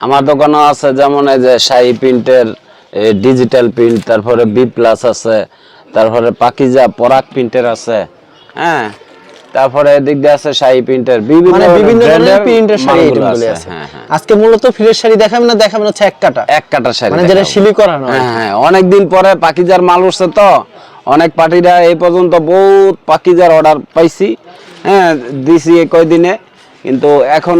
আমার দোকানে আছে যেমন এই যে শাহি প্রিন্টের ডিজিটাল প্রিন্ট তারপরে বি প্লাস আছে তারপরে পাকিজা পরাগ প্রিন্টের আছে হ্যাঁ তারপরে এদিক দিয়ে আছে শাহি প্রিন্টের বিভিন্ন মানে বিভিন্ন ধরনের প্রিন্টের শাড়ি মালগুলো আছে। হ্যাঁ হ্যাঁ আজকে মূলত ফ্রেশ শাড়ি দেখাবেন না দেখাবেন হচ্ছে এক কাটা এক কাটা শাড়ি মানে যেটা। শিলি করানো হয়। হ্যাঁ হ্যাঁ অনেকদিন পরে পাকিজার মাল উঠছে তো অনেক পার্টিরা এই পর্যন্ত বহুত পাকিজার অর্ডার পাইছি হ্যাঁ দিছি এই কয়দিনে কিন্তু এখন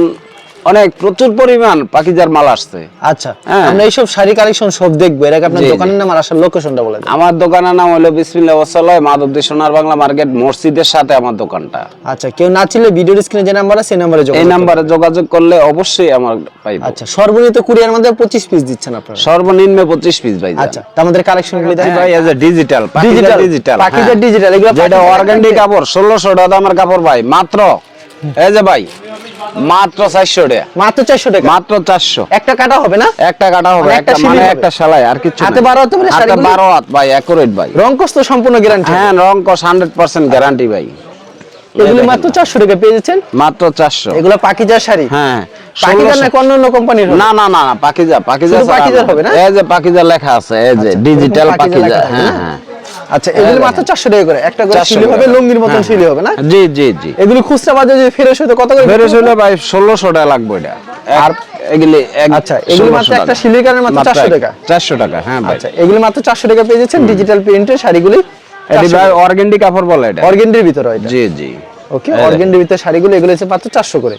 অনেক প্রচুর পরিমাণ পাকিজার মাল আসছে। আচ্ছা হ্যাঁ। আমরা এইসব শাড়ি কালেকশন সব দেখব। এর আগে আপনার। দোকানের নাম আর আসার লোকেশনটা বলে আমার দোকানের নাম হলো বিসমিল্লা ওসালয় মাধবদী সোনার বাংলা মার্কেট মসজিদের সাথে আমার দোকানটা। আচ্ছা কেউ না চিনলে ভিডিওর স্ক্রিনে যে নাম্বার আছে সেই নাম্বারে যোগাযোগ করবেন। নাম্বারে যোগাযোগ করলে অবশ্যই আমার পাইব। আচ্ছা সর্বনিম্ন কুরিয়ার মধ্যে পঁচিশ পিস দিচ্ছেন আপনারা? সর্বনিম্ন পঁচিশ পিস ভাই আচ্ছা তা আমাদের কালেকশনগুলো এই দেখেন ভাই এজ এ ডিজিটাল ডিজিটাল ডিজিটাল পাকিজার ডিজিটাল এগুলো যেটা অর্গানিক কাপড় ষোলোশো টাকা দামের কাপড় ভাই মাত্র। এই যে ভাই মাত্র চারশো টাকা। মাত্র চারশো টাকা? মাত্র চারশো। একটা কাটা হবে না? একটা কাটা হবে মানে একটা মানে একটা আর কিছু হাতে নাই। বারো হাতে মানে হাতে ভাই ভাই। রং কষ্ট সম্পূর্ণ গ্যারান্টি হ্যাঁ রং গ্যারান্টি ভাই। এগুলো মাত্র চারশো টাকা পেয়ে যাচ্ছেন? মাত্র চারশো। এগুলো পাকিজার শাড়ি? হ্যাঁ না 1600 অন্য কোম্পানির না না না না পাকিজা পাকিজা হবে না? এই যে পাকিজা লেখা আছে এই যে ডিজিটাল পাকিজা পাকিজা হ্যাঁ হ্যাঁ। আচ্ছা এগুলো মাত্র দেখেন। চারশো টাকা করে। একটা করে 400 শিলি হবে। লুঙ্গির মতন হ্যাঁ, শিলি হবে না? জি জি জি। এগুলো খুচরা বাজারে যদি ফেরত হইতো কত করে ভাই টাকা লাগবে এটা আর এগুলি আচ্ছা, এগুলি মাত্র একটা মাত্র 400 টাকা। 400 টাকা হ্যাঁ ভাই। আচ্ছা এগুলো মাত্র চারশো টাকা পেয়ে যাচ্ছেন ডিজিটাল প্রিন্টের শাড়িগুলি। এটি ভাই অর্গেন্ডি কাপড় বলে এটা। অর্গেন্ডির ভিতরে হয় এটা। জি জি। ওকে অর্গেন্ডির ভিতরে শাড়িগুলো এগুলো হচ্ছে মাত্র চারশো করে।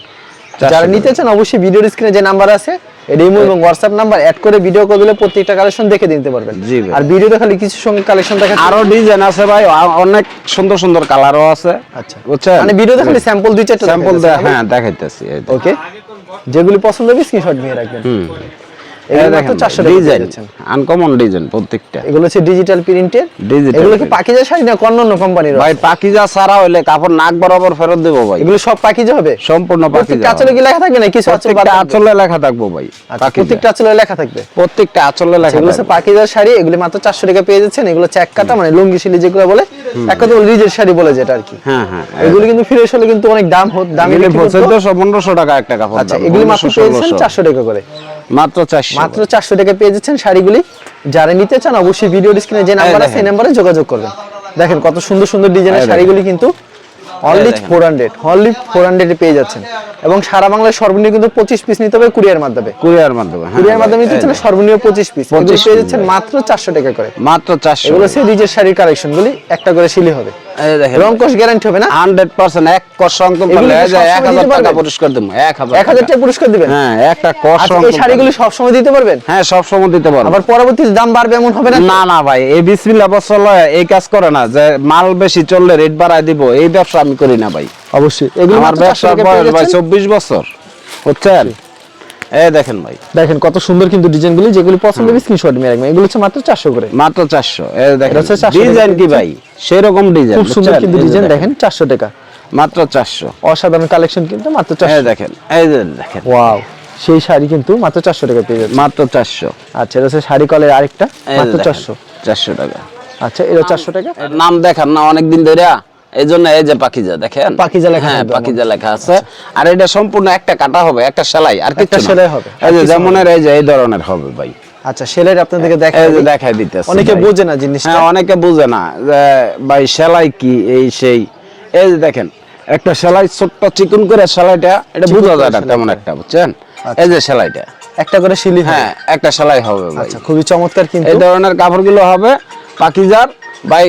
যারা নিতে চান অবশ্যই ভিডিওর স্ক্রিনে যে নাম্বার আছে এটা ইমো এবং হোয়াটসঅ্যাপ নাম্বার অ্যাড করে ভিডিও কল দিলে প্রত্যেকটা কালেকশন দেখে দিতে পারবেন। জি আর ভিডিওতে খালি কিছু সঙ্গে কালেকশন দেখা আরও ডিজাইন আছে ভাই অনেক সুন্দর সুন্দর কালারও আছে। আচ্ছা। বুঝছেন? মানে ভিডিওতে খালি স্যাম্পল দুই চারটা স্যাম্পল হ্যাঁ দেখাইতেছি। ওকে যেগুলি পছন্দ হবে স্ক্রিনশট নিয়ে রাখবেন। আনকমন ডিজাইন প্রত্যেকটা। এগুলো হচ্ছে ডিজিটাল প্রিন্টের এগুলো কি পাকিজা শাড়ি না অন্য অন্য কোম্পানির? ভাই পাকিজা ছাড়া হইলে কাপড় নাক বরাবর ফেরত দেবো ভাই। এগুলো সব পাকিজা হবে? সম্পূর্ণ পাকিজা প্রত্যেকটা কি লেখা থাকবে না কিছু প্রত্যেকটা থাকবে? লেখা থাকব ভাই আচ্ছা, প্রত্যেকটা আঁচলে লেখা থাকবে? প্রত্যেকটা আঁচলে লেখা এগুলো হচ্ছে থাকবে শাড়ি এগুলি মাত্র চারশো টাকা পেয়ে যাচ্ছেন। এগুলো চেক কাটা মানে লুঙ্গি শিলি যেগুলো বলে এক কথা রিজের শাড়ি বলে যেটা আর কি। হ্যাঁ হ্যাঁ এগুলো কিন্তু ফিরে হলে কিন্তু অনেক দাম হতো দামি টাকা একটা কাপড় আচ্ছা এগুলি মাত্র 1500, পেয়ে যাচ্ছেন 1600 চারশো টাকা করে। মাত্র চারশো। মাত্র চারশো টাকা পেয়ে যাচ্ছেন শাড়িগুলি। যারা নিতে চান অবশ্যই ভিডিও স্ক্রিনে যে নাম্বার আছে সেই নাম্বারে যোগাযোগ করবেন। দেখেন কত সুন্দর সুন্দর ডিজাইনের শাড়িগুলি কিন্তু অনলি দেখেন। ফোর হান্ড্রেড অনলি ফোর হান্ড্রেডে পেয়ে যাচ্ছেন। এবং সারা বাংলায় সর্বনিম্ন কিন্তু পঁচিশ পিস নিতে হবে কুরিয়ার মাধ্যমে। কুরিয়ার মাধ্যমে হ্যাঁ। কুরিয়ার মাধ্যমে নিতে দেখেন। সর্বনিম্ন পঁচিশ পিস 25 পেয়ে যাচ্ছেন মাত্র চারশো টাকা করে। মাত্র চারশো। এগুলো হচ্ছে নিজের শাড়ির কালেকশনগুলি একটা করে শিলি হবে। রংকশ গ্যারান্টি হবে না? হান্ড্রেড পার্সেন্ট এক কষ অঙ্কন করলে কি এই যে সবসময় এক হাজার দিতে টাকা পুরস্কার দেবো এক হাজার টাকা। পুরস্কার দিবেন? হ্যাঁ একটা কষ আচ্ছা এই অঙ্কন শাড়িগুলি করলে। দিতে পারবেন? হ্যাঁ সব সময় দিতে পারব। আবার পরবর্তীতে দাম বাড়বে এমন হবে না না না ভাই এই কাজ করে না যে মাল বেশি চললে রেট বাড়ায় দিব এই ব্যবসা আমি করি না ভাই। অবশ্যই। এগুলো আমার মাত্র 400 ব্যবসার টাকা পেয়ে বয়স ভাই যাচ্ছেন। চব্বিশ বছর বুঝছেন? এই দেখেন ভাই। দেখেন কত সুন্দর কিন্তু ডিজাইনগুলি যেগুলি পছন্দ হবে স্ক্রিনশট নিয়ে রাখবেন। এগুলো হচ্ছে মাত্র চারশো করে। মাত্র চারশো। এই দেখেন হচ্ছে 400 ডিজাইন কি। ভাই? সেরকম ডিজাইন খুব সুন্দর কিন্তু ডিজাইন দেখেন। চারশো টাকা। মাত্র চারশো। অসাধারণ কালেকশন কিন্তু মাত্র এই চারশো দেখেন এই দেখেন। ওয়াও সেই শাড়ি কিন্তু মাত্র চারশো টাকা পেয়ে যাচ্ছে। মাত্র চারশো। আচ্ছা এটা হচ্ছে শাড়ি কলের আরেকটা মাত্র দেখেন, চারশো। চারশো টাকা। আচ্ছা এটা চারশো টাকা? নাম দেখান না অনেকদিন ধরে এই জন্য এই যে পাখিজা দেখেন? পাখিজা লেখা হ্যাঁ পাখিজা লেখা আছে। আর এটা সম্পূর্ণ একটা কাটা হবে একটা সেলাই আর একটা সেলাই হবে, এই যে যেমনের এই যে এই ধরনের হবে ভাই। আচ্ছা সেলের আপনাদেরকে দেখা দেখাই দিতেছে অনেকে। বোঝে না জিনিসটা। হ্যাঁ অনেকে বুঝে না যে ভাই সেলাই কি এই সেই। এই যে দেখেন একটা সেলাই ছোট্ট চিকুন করে সেলাইটা এটা বোঝা যায় না সেলাই তেমন একটা বুঝছেন? এই যে সেলাইটা। একটা করে শিলি হ্যাঁ একটা সেলাই হবে ভাই। আচ্ছা খুবই চমৎকার কিন্তু। এই ধরনের কাপড়গুলো হবে পাকিজার ভাই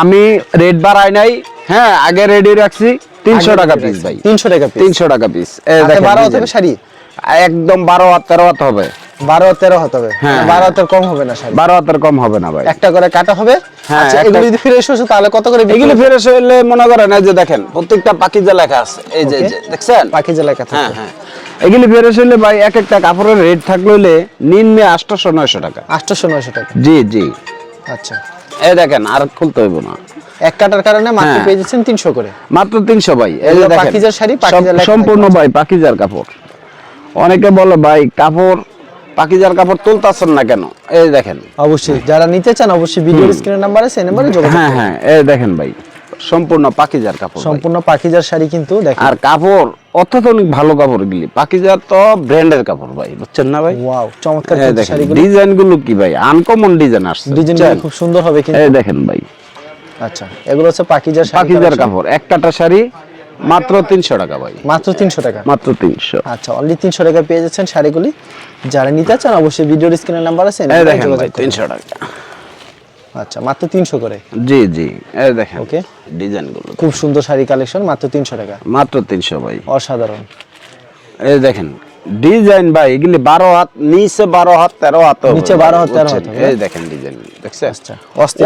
আমি রেট বাড়াই নাই। হ্যাঁ আগে রেডি রাখছি। তিনশো টাকা পিস ভাই। 300 টাকা তিনশো টাকা পিস বারো হাত হবে শাড়ি? একদম বারো হাত তেরো হাত হবে। বারো তেরো হাত হবে? হ্যাঁ, মানে বারো হাতের কম হবে না বারো হাতের কম হবে না ভাই। একটা করে কাটা হবে। হ্যাঁ, আচ্ছা এগুলো যদি ফ্রেশ হচ্ছে তাহলে কত করে এগুলো? ফেরত হইলে মনে করেন এই যে দেখেন প্রত্যেকটা পাকিজা লেখা আছে। এই যে দেখছেন? লেখা হ্যাঁ থাকে। হ্যাঁ। এগুলি ফেরত হইলে ভাই এক একটা কাপড়ের রেট থাকলে নিম্নে আটশো নয়শো টাকা। আটশোশো নয়শো টাকা। জি জি। আচ্ছা। এই দেখেন আর খুলতে হইব না। এক কাটার কারণে মাত্র হ্যাঁ। পেয়ে যাচ্ছেন করে। মাত্র তিনশো ভাই এই দেখেন। পাকিজার শাড়ি, পাকিজার সম্পূর্ণ ভাই পাকিজার কাপড়। অনেকে বলে ভাই কাপড় পাকিজার কাপড় তুলতাছেন না কেন? এই দেখেন। অবশ্যই যারা নিতে চান অবশ্যই ভিডিও স্ক্রিনের নাম্বারে সেই নাম্বারে যোগাযোগ হ্যাঁ হ্যাঁ এই দেখেন ভাই। সম্পূর্ণ পাকিজার কাপড় সম্পূর্ণ পাখিজার শাড়ি কিন্তু দেখেন। আর কাপড় অত্যাধুনিক ভালো কাপড় গুলি। পাকিজার তো ব্র্যান্ডের কাপড় ভাই বুঝছেন না ভাই? ওয়াও চমৎকার শাড়িগুলো। ডিজাইনগুলো কি ভাই? আনকমন ডিজাইন আসছে ডিজাইন? খুব সুন্দর হবে কিন্তু। এই দেখেন ভাই। আচ্ছা এগুলো হচ্ছে পাখিজার শাড়ি পাকিজার। কাপড় একটাটা শাড়ি মাত্র তিনশো টাকা ভাই। মাত্র তিনশো টাকা। মাত্র তিনশো। আচ্ছা অনলি তিনশো টাকা পেয়ে যাচ্ছেন শাড়িগুলি। যারা নিতে চান অবশ্যই ভিডিওর স্ক্রিনের নাম্বার আছে এই নাম্বারে দেখেন যোগাযোগ ভাই করবেন। তিনশো টাকা। আচ্ছা মাত্র তিনশো করে? জি জি। এই দেখেন ওকে। ডিজাইনগুলো খুব সুন্দর শাড়ি কালেকশন মাত্র তিনশো টাকা। মাত্র তিনশো ভাই। অসাধারণ। এই দেখেন ডিজাইন ভাই এগুলি বারো হাত নিচে বারো হাত তেরো হাত নিচে 12 হাত, 13 হাত এই দেখেন ডিজাইন দেখছেন? আচ্ছা,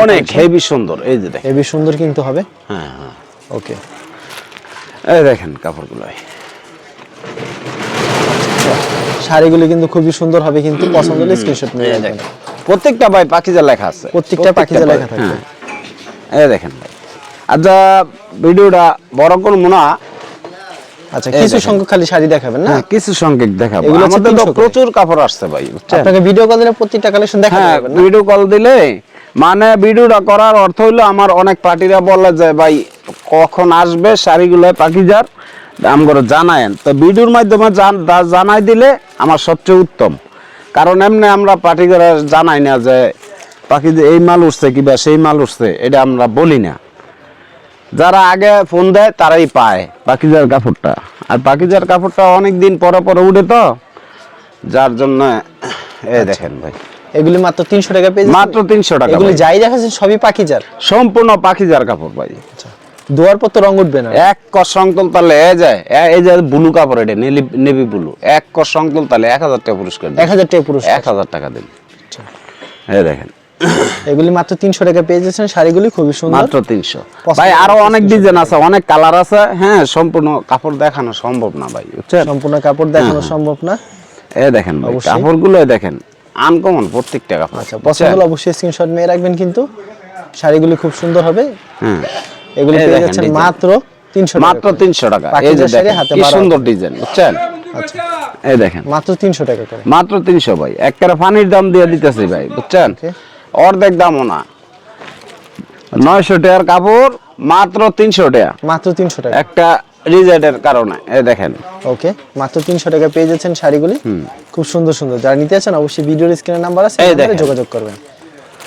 অনেক হেভি সুন্দর এই যে দেখেন। হেভি সুন্দর কিন্তু হবে? হ্যাঁ হ্যাঁ। ওকে। এই দেখেন কাপড়গুলো শাড়িগুলি কিন্তু খুবই সুন্দর হবে কিন্তু পছন্দ হলে স্ক্রিনশট নিয়ে প্রত্যেকটা ভাই পাখিজা লেখা আছে। প্রত্যেকটা পাখিজা লেখা থাকবে। হ্যাঁ। এই দেখেন ভাই। আচ্ছা ভিডিওটা বড় করব না। আচ্ছা কিছু সংখ্যক খালি শাড়ি দেখাবেন না? হ্যাঁ, কিছু সংখ্যক দেখাবো। আমাদের তো প্রচুর কাপড় আসছে ভাই আপনাকে ভিডিও কল দিলে প্রত্যেকটা কালেকশন দেখা যাবে ভিডিও কল দিলে মানে ভিডিওটা করার অর্থ হইল আমার অনেক পার্টিরা বলে যে ভাই কখন আসবে শাড়িগুলো পাখিজার? দাম করে জানায়েন। তো ভিডিওর মাধ্যমে জানাই দিলে আমার সবচেয়ে উত্তম। কারণ এমনি আমরা পার্টিরা জানাই না যে পাখি যে এই মাল উঠছে কিংবা সেই মাল উঠছে এটা আমরা বলি না। যারা আগে ফোন দেয় তারাই পায় পাখিজার কাপড়টা। আর পাখিজার কাপড়টা অনেক দিন পরে পরে উঠে তো যার জন্য এ দেখেন ভাই। এগুলি মাত্র তিনশো টাকা পেয়ে মাত্র তিনশো টাকা এগুলি যাই দেখাচ্ছেন সবই পাখিজার? সম্পূর্ণ পাখিজার কাপড় ভাই। দোয়ার পর তো রং উঠবে না। এক কর সংতল তালে এ যায় এই যে ব্লু কাপড় এটা নেভি ব্লু এক কর সংতল তালে এক হাজার টাকা পুরস্কার এক হাজার টাকা পুরুষ এক হাজার টাকা দিন। এই দেখেন। এগুলি মাত্র তিনশো টাকা পেয়ে যাচ্ছেন শাড়িগুলি খুবই সুন্দর। মাত্র তিনশো। ভাই আরও অনেক ডিজাইন আছে অনেক কালার আছে হ্যাঁ সম্পূর্ণ কাপড় দেখানো সম্ভব না ভাই বুঝছেন? সম্পূর্ণ কাপড় দেখানো সম্ভব না। এ দেখেন। কাপড়গুলো দেখেন আনকমন প্রত্যেকটা কাপড় আচ্ছা পছন্দ হলে অবশ্যই স্ক্রিনশট নিয়ে রাখবেন কিন্তু শাড়িগুলি খুব সুন্দর হবে। হ্যাঁ। এগুলি পেয়ে যাচ্ছেন। মাত্র তিনশো মাত্র তিনশো টাকা। এই যে দেখেন কি সুন্দর ডিজাইন বুঝছেন? আচ্ছা। এই দেখেন। মাত্র তিনশো টাকা করে। মাত্র তিনশো ভাই। একটা পানির দাম দিয়ে দিতেছি ভাই বুঝছেন? অর্ধেক দামও না। নয়শো টাকার কাপড় মাত্র তিনশো টাকা। মাত্র তিনশো টাকা। একটা রিজেটের কারণে। এই দেখেন। ওকে মাত্র তিনশো টাকা পেয়ে যাচ্ছেন শাড়িগুলি। খুব সুন্দর সুন্দর। যারা নিতে আছেন অবশ্যই ভিডিওর স্ক্রিনের নাম্বার আছে। যোগাযোগ করবেন।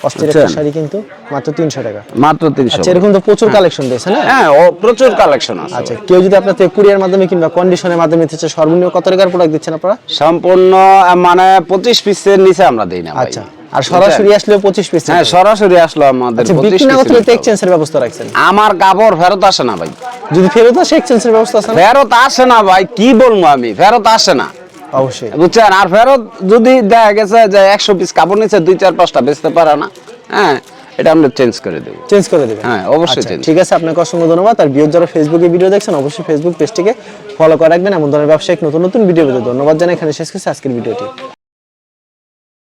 অস্থির একটা শাড়ি কিন্তু মাত্র তিনশো টাকা। মাত্র তিনশো আচ্ছা এরকম তো প্রচুর কালেকশন রয়েছে না? হ্যাঁ ও প্রচুর কালেকশন আছে। আচ্ছা কেউ যদি আপনার থেকে কুরিয়ার মাধ্যমে কিংবা কন্ডিশনের মাধ্যমে নিতে চায় সর্বনিম্ন কত টাকার প্রোডাক্ট দিচ্ছেন আপনারা? সম্পূর্ণ মানে পঁচিশ পিসের নিচে আমরা দিই না ভাই। আচ্ছা আর সরাসরি আসলে পঁচিশ পিস হ্যাঁ সরাসরি আসলো আমাদের আচ্ছা 25 বিক্রি না। এক্সচেঞ্জের ব্যবস্থা রাখছেন। আমার কাপড় ফেরত আসে না ভাই। যদি ফেরত আসে এক্সচেঞ্জের ব্যবস্থা আছে ফেরত আসে না ভাই কি বলব আমি? ফেরত আসে না। অবশ্যই। বুঝছেন? আর ফেরত যদি দেখা গেছে যে একশো পিস কাপড় নিচ্ছে দুই চার পাঁচটা বেচতে পারে না হ্যাঁ এটা আমরা চেঞ্জ করে দেব। চেঞ্জ করে দেবেন। হ্যাঁ, অবশ্যই আচ্ছা, ঠিক আছে আপনাকে অসংখ্য ধন্যবাদ। আর বিয়োগ যারা ফেসবুকে ভিডিও দেখছেন অবশ্যই ফেসবুক পেজটিকে ফলো করে রাখবেন। এমন ধরনের ব্যবসায়িক নতুন নতুন ভিডিও পেতে ধন্যবাদ জানাই। এখানে শেষ করছি আজকের ভিডিওটি